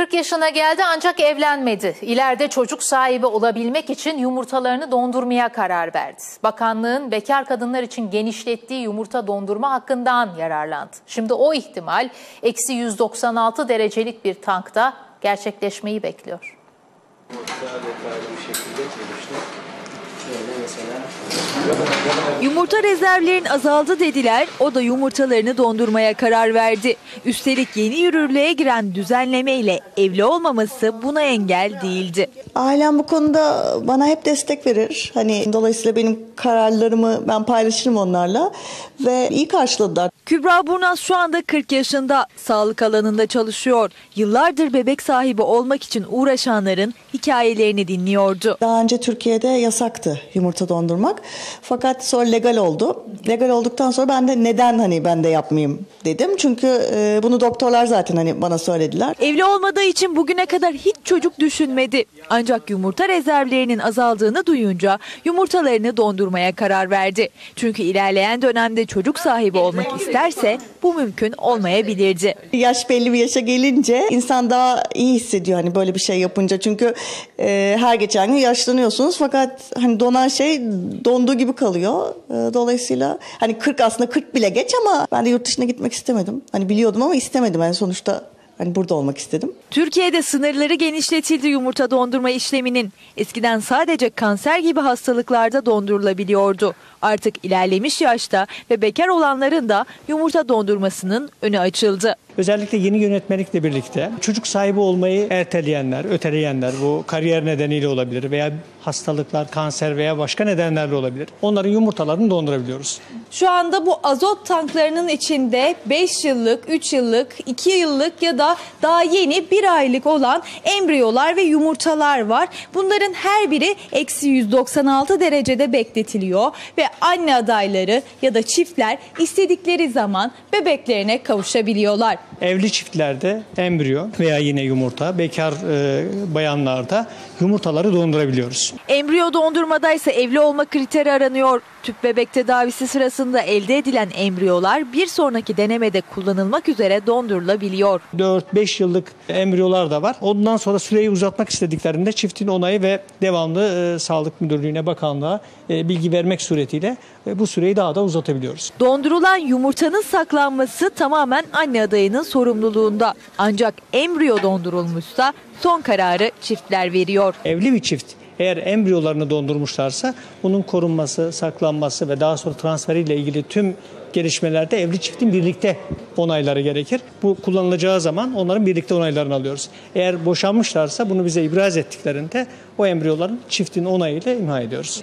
40 yaşına geldi ancak evlenmedi. İleride çocuk sahibi olabilmek için yumurtalarını dondurmaya karar verdi. Bakanlığın bekar kadınlar için genişlettiği yumurta dondurma hakkından yararlandı. Şimdi o ihtimal eksi 196 derecelik bir tankta gerçekleşmeyi bekliyor. Şöyle mesela Yumurta rezervlerin azaldı dediler. O da yumurtalarını dondurmaya karar verdi. Üstelik yeni yürürlüğe giren düzenlemeyle evli olmaması buna engel değildi. Ailem bu konuda bana hep destek verir. Hani dolayısıyla benim kararlarımı ben paylaşırım onlarla ve iyi karşıladılar. Kübra Burnaz şu anda 40 yaşında. Sağlık alanında çalışıyor. Yıllardır bebek sahibi olmak için uğraşanların hikayelerini dinliyordu. Daha önce Türkiye'de yasaktı yumurta dondurmak. Fakat sonra legal oldu. Legal olduktan sonra ben de neden hani ben de yapmayayım dedim. Çünkü e, bunu doktorlar zaten hani bana söylediler. Evli olmadığı için bugüne kadar hiç çocuk düşünmedi. Ancak yumurta rezervlerinin azaldığını duyunca yumurtalarını dondurmaya karar verdi. Çünkü ilerleyen dönemde çocuk sahibi olmak isterse bu mümkün olmayabilirdi. Yaş belli bir yaşa gelince insan daha iyi hissediyor hani böyle bir şey yapınca. Çünkü e, her geçen gün yaşlanıyorsunuz fakat hani donan şey donduğu gibi kalıyor. E, dolayısıyla hani 40 aslında 40 bile geç ama ben de yurt dışına gitmek istemedim. Hani biliyordum ama istemedim. Yani sonuçta hani burada olmak istedim. Türkiye'de sınırları genişletildi yumurta dondurma işleminin. Eskiden sadece kanser gibi hastalıklarda dondurulabiliyordu. Artık ilerlemiş yaşta ve bekar olanların da yumurta dondurmasının önü açıldı. Özellikle yeni yönetmelikle birlikte çocuk sahibi olmayı erteleyenler, öteleyenler bu kariyer nedeniyle olabilir veya hastalıklar, kanser veya başka nedenlerle olabilir. Onların yumurtalarını dondurabiliyoruz. Şu anda bu azot tanklarının içinde 5 yıllık, 3 yıllık, 2 yıllık ya da daha yeni 1 aylık olan embriyolar ve yumurtalar var. Bunların her biri eksi 196 derecede bekletiliyor ve anne adayları ya da çiftler istedikleri zaman bebeklerine kavuşabiliyorlar. Evli çiftlerde embriyo veya yine yumurta, bekar e, bayanlarda yumurtaları dondurabiliyoruz. Embriyo dondurmadaysa evli olma kriteri aranıyor. Tüp bebek tedavisi sırasında elde edilen embriyolar bir sonraki denemede kullanılmak üzere dondurulabiliyor. 4-5 yıllık embriyolar da var. Ondan sonra süreyi uzatmak istediklerinde çiftin onayı ve devamlı e, Sağlık Müdürlüğü'ne, bakanlığa e, bilgi vermek suretiyle e, bu süreyi daha da uzatabiliyoruz. Dondurulan yumurtanın saklanması tamamen anne adayının sorumluluğunda. Ancak embriyo dondurulmuşsa son kararı çiftler veriyor. Evli bir çift eğer embriyolarını dondurmuşlarsa bunun korunması, saklanması ve daha sonra transferiyle ilgili tüm gelişmelerde evli çiftin birlikte onayları gerekir. Bu kullanılacağı zaman onların birlikte onaylarını alıyoruz. Eğer boşanmışlarsa bunu bize ibraz ettiklerinde o embriyoların çiftin onayıyla imha ediyoruz.